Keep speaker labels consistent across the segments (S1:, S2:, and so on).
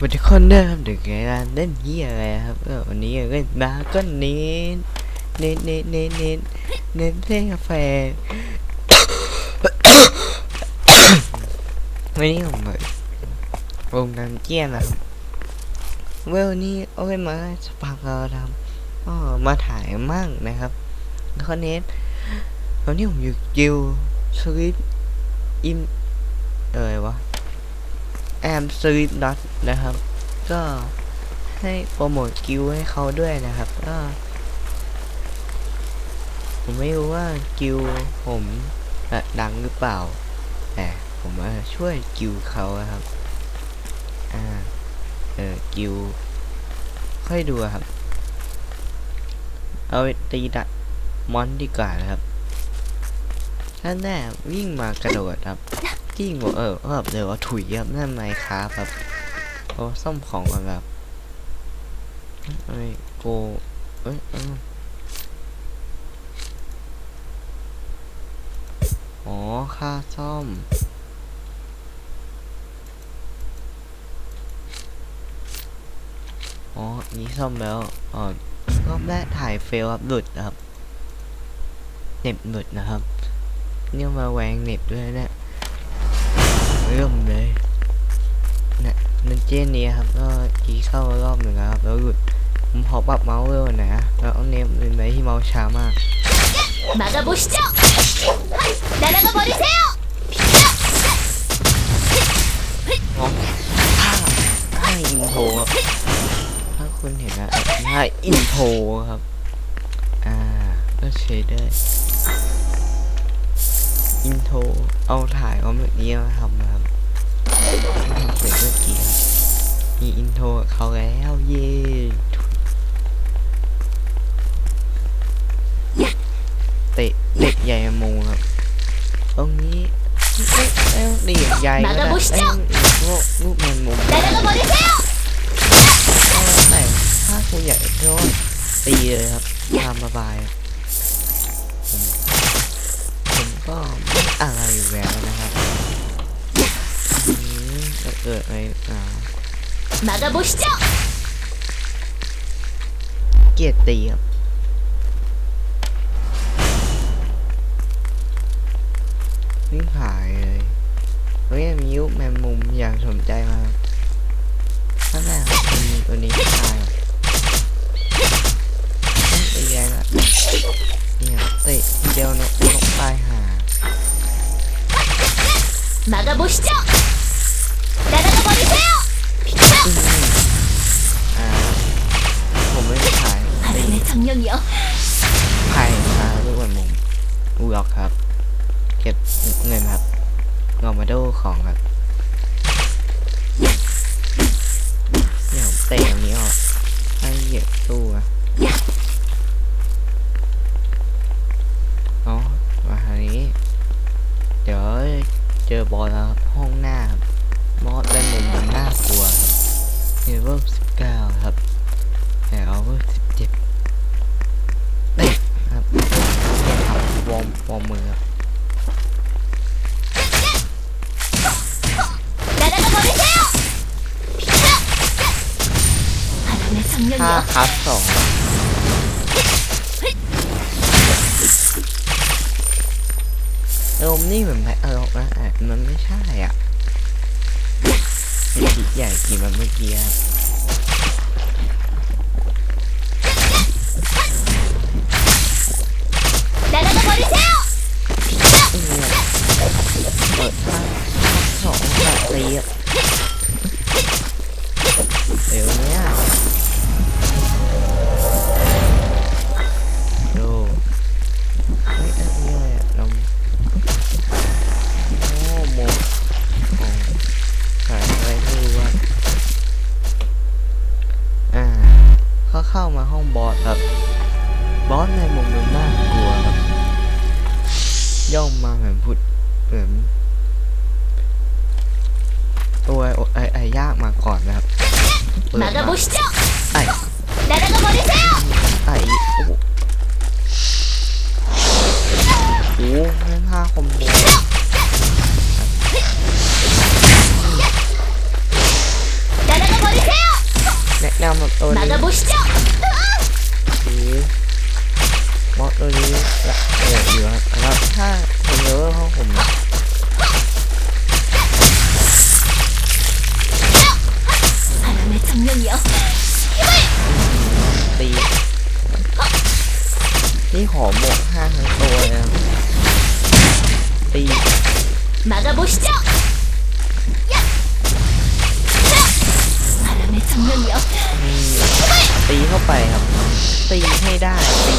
S1: วัสดีคนเดิมเด็กไงานเล่นเฮียอะไรครับวันนี้เล่นบาก็เน้นเน้นเน้นเน้นเน้นเน้นเล่นกาแฟ วันนี้ผมแบบวงการเกี้ยนนะครับเวลนี้เอาไว้มาสปาร์กเราทำอ๋อมาถ่ายมั่งนะครับแล้วก็เน้นวันนี้ผมอยู่กิวสวิตอินเอ่ยวะแอมสวิตด็อตนะครับ ก็ให้โปรโมทกิวให้เขาด้วยนะครับก็ผมไม่รู้ว่ากิวผมดังหรือเปล่า ผมมาช่วยกิวเขาครับ อ่า เออกิว ค่อยดูครับ เอาตีดัดมอนดีกว่านะครับท่านแรกวิ่งมากระโดดครับกิ้งบอกเออแบบเดี๋ยวถุยครับนั่นไมครับครับโอ้ซ่อมของก่อนแบบไอ้โกเอ้ยอ๋อค่าซ่อม อ๋อ นี่ซ่อมแล้วอ๋อรอบแรกถ่ายเฟลครับหลุดนะครับเน็บหลุดนะครับเนี่ยมาแหวงเน็บด้วยนะเรื่องเลยนะมันเจนนี้ครับก็กีเข้ารอบหนึ่งครับ แล้วหลุดผมขอปรับเมาส์เร็วนะแล้วเอาเน็บเป็นไปที่เมาส์ช้ามาก
S2: มาดาบุ
S1: ชเจ้าดาดากบริเซลงงไอ้โห ห็นนะถ้าอินโทรครับ อ่าก็ใช้ได้อินโทรเอาถ่ายเอาเมื่อกี้มาทำนะครับทำเสร็จเมื่อกี้ครับมีอินโทรเขาแล้วเย้เตะเด็กใหญ่มูครับ ตรงนี้เอ้ยเอ้ยเด็กใหญ่ก็ได้เอ้พวกลูกแมงมุม ผู้ใหญ่เท่าตีเลยครับทำมระบายผมก็ไม่อะไรแหววนะครับเออไอ้อ่า
S2: มาดาบุชเจ
S1: เกียดตีครับนี่หายเลยเฮ้ยมียุแมมมุมอย่างสนใจมาข้างหน้าตัวนี้ตัวนี้ตาย
S2: 마가보 시죠 날아가 버리세 요. 비 켜.
S1: อ่าผมไม่ได้ถ่าย 바
S2: 람의 정령이 여. ถ่า
S1: ยมาด้วยวันมุมอูล็อกครับ เก็บเงินครับงอมาโดของครับเนี่ยผมเตะตรงนี้ออกให้เหยียบตู้อะ อบอสแล้วครับ ห้องหน้าครับมอสเป็นมุมมันน่ากลัวครับเลเวลสิบเก้าครับแต่เลเวลสิบเจ็ดครับเนี่ยครัวอมวอมมือครับห้าครับสอง เออมนี่เหมือนแพ้เออนะอ่ะมันไม่ใช่อ่ะเป็นคิดใหญ่กี่มันเมื่อกี้ครับ
S2: ララガボリせよ
S1: เข้ามาห้องบอสครับ บอสในมุมมันน่ากลัวครับ ย่องมาเหมือนพุดเหมือนตัวไอ้ไอ้ยากมาก่อนนะครับเปิดมาไอไอโอ้โหโอ้ยหแม่งห้าคมโบแนะนำตัวนี้ ผมนะตีนี่หอมหมกห้าทั้งตัวเลยตี
S2: มาดับุชเจ้า
S1: ตีเข้าไปครับ ตีให้ได้ตี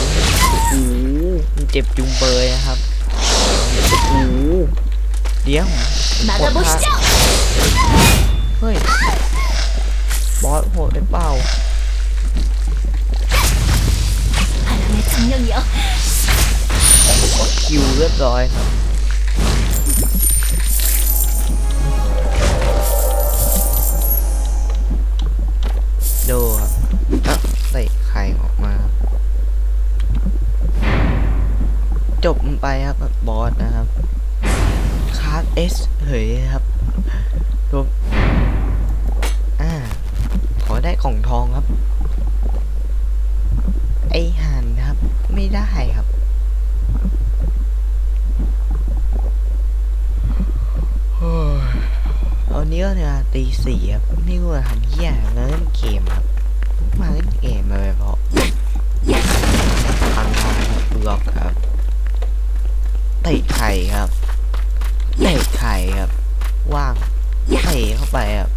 S1: โอ้โหเจ็บจุงเบยนะครับ โอ้เดี๋ยว
S2: กดพาด
S1: เฮ้ย บอสโหดหรือเปล่าคิวเรียบร้อยโดย จบมันไปครับกับบอสนะครับคาร์ดเอสเฮ้ยครับรวมอ่า ขอได้กล่องทองครับ ไอหันครับ ไม่ได้ครับเอานี้ก็เนี่ยตีสี่ครับไม่รู้จะทำเหี้ยอะไรเล่นเกมครับ มาเล่นเกมเลยเพราะทางทางครับล็อกครับ เตะไข่ครับเตะไข่ครับ ว่างเตะเข้าไปครับ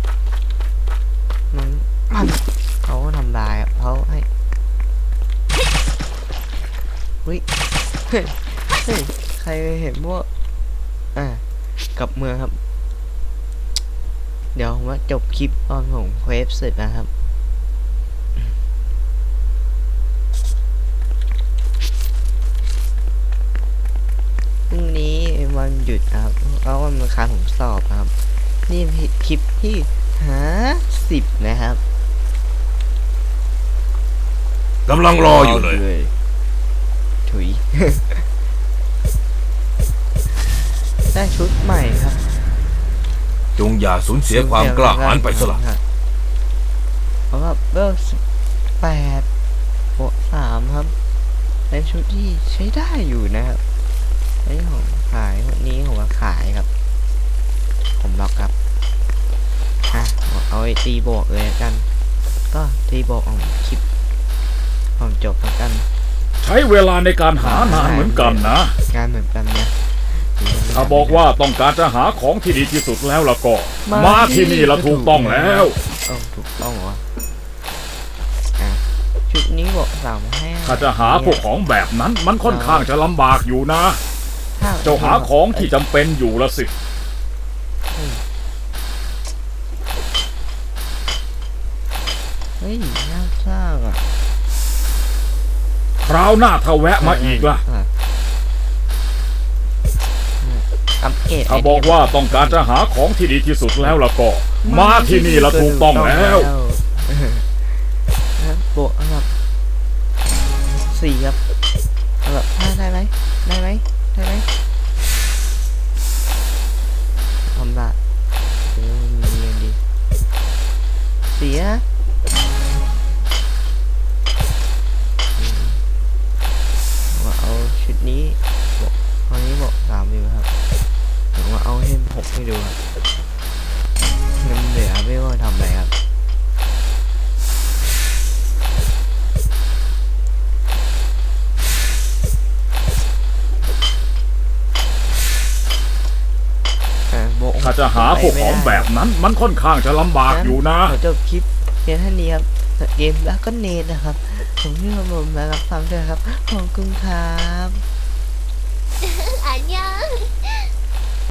S1: มันมันเขาก็ทำลายครับเขาให้เฮ้ยเฮ้ยเฮ้ยใครเห็นว่าอ่ากลับเมืองครับ เดี๋ยวผมว่าจบคลิปตอนผมเควฟเสร็จนะครับ งนี้วันหยุดนะครับเพราะวันมันคาผมสอบนะครับ นี่เป็นคลิปที่หาสิบนะครับ
S3: กำลังรออยู่เลย
S1: ถุย ได้ชุดใหม่ครับ
S3: จงอย่าสูญเสียความกล้าหาญไปสละ
S1: เพราะว่าเบลสิบแปดบวกสามครับเป็นชุดที่ใช้ได้อยู่นะครับไอ้ของขายวันนี้ผมว่าขายครับ ผมล็อกครับอะเอาไอ้ตีบวกเลยละกัน ก็ตีบวกของคลิปผมจบแล้วกัน
S4: ใช้เวลาในการหานานเหมือนกันนะ
S1: งานเหมือนกันนะ
S4: ถ้าบอกว่าต้องการจะหาของที่ดีที่สุดแล้วล่ะก็
S1: มา
S4: มาที่นี่ละถูกต้องแล้ว
S1: เออถูกต้องเหรออะชุดนี้บอกสามให้
S4: ถ้าจะหาพวกของแบบนั้นมันค่อนข้างจะลำบากอยู่นะ เจ้าหาของที่จำเป็นอยู่ละสิ
S1: เฮ้ยน่าสร้างอะ
S4: คราวหน้าถ้าแวะมาอีกล่ะะ
S1: อัปเกรด
S4: ถ้าบอกว่าต้องการจะหาของที่ดีที่สุดแล้วล่ะก็ มาที่นี่ละถูกต้องแล้ว
S1: ไม่ดูครับน้ำเหลือไม่ว่าทำอะไรครับ
S4: ถ้าจะหาพวกของแบบนั้น มันค่อนข้างจะลำบากอยู่นะ
S1: ขอจบคลิปเพียงเท่านี้ครับเกมแล้วก็เนตนะครับ ผมพี่มาบมแล้วบฟังด้วยครับขอบคุณครับ
S2: อันยา